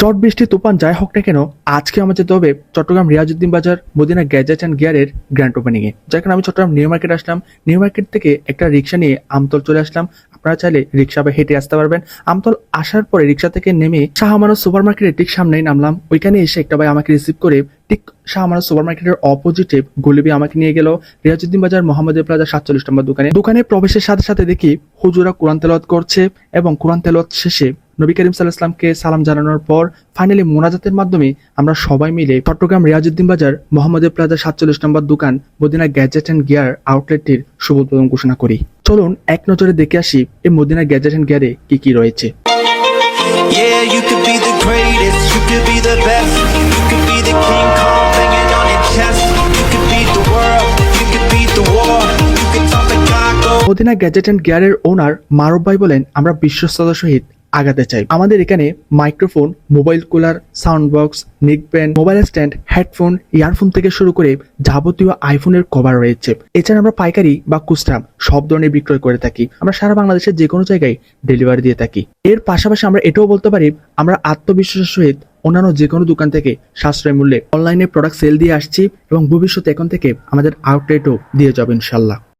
জট বৃষ্টি তুফান যাই হোক না কেন, আজকে আমার যেতে হবে চট্টগ্রাম রিয়াজউদ্দিন বাজার, মদিনা গ্যাজেট অ্যান্ড গিয়ারের গ্র্যান্ড ওপেনিং এ। যার কারণে আমি চট্টগ্রাম নিউ মার্কেট আসলাম। নিউ মার্কেট থেকে একটা রিক্সা নিয়ে আমতল চলে আসলাম। আপনারা চাইলে রিক্সা বা হেঁটে আসতে পারবেন। আমতল আসার পরে রিক্সা থেকে নেমে শাহমানো সুপার মার্কেটের ঠিক সামনেই নামলাম। ওইখানে এসে একটা ভাই আমাকে রিসিভ করে ঠিক শাহমানো সুপার মার্কেটের অপোজিটে গলিবি আমাকে নিয়ে গেল। রিয়াজুদ্দিন বাজার মোহাম্মদ প্লাজা সাতচল্লিশ নম্বর দোকানে। দোকানে প্রবেশের সাথে সাথে দেখি হুজুরা কোরআন তেলাওয়াত করছে এবং কোরআন তেলাওয়াত শেষে নবী করিম সাল্লাহ ইসলামকে সালাম জানানোর পর ফাইনালি মোনাজাতের মাধ্যমে আমরা সবাই মিলে চট্টগ্রাম রিয়াজুদ্দিন বাজার মোহাম্মদ প্লাজা সাতচল্লিশ নম্বর দোকান মদিনা গ্যাজেট অ্যান্ড গিয়ার আউটলেটটির শুভ উদ্বোধন ঘোষণা করি। চলুন এক নজরে দেখে আসি এই মদিনা গ্যাজেট অ্যান্ড গিয়ারে কি কি রয়েছে। Yeah, you could be the greatest, you could be the best, you could be the King Kong banging on your chest, you could beat the world, you could beat the war, you could talk to God, Madina gadget and গিয়ারের owner মারুফ ভাই বলেন আমরা বিশ্বস্ততার সহিত আগাতে চাই। আমাদের এখানে microphone, mobile cooler sound box neck band mobile stand, headphone, earphone থেকে শুরু করে যাবতীয় আইফোনের কভার রয়েছে। এছাড়া আমরা পাইকারি বা খুচরা সব ধরনের বিক্রয় করে থাকি। আমরা সারা বাংলাদেশের যে কোনো জায়গায় ডেলিভারি দিয়ে থাকি। এর পাশাপাশি আমরা এটাও বলতে পারি, আমরা আত্মবিশ্বাসের সহিত অন্যান্য যে কোনো দোকান থেকে সাশ্রয় মূল্যে অনলাইনে প্রোডাক্ট সেল দিয়ে আসছি এবং ভবিষ্যতে এখন থেকে আমাদের আউটলেটও দিয়ে যাবে ইনশাল্লাহ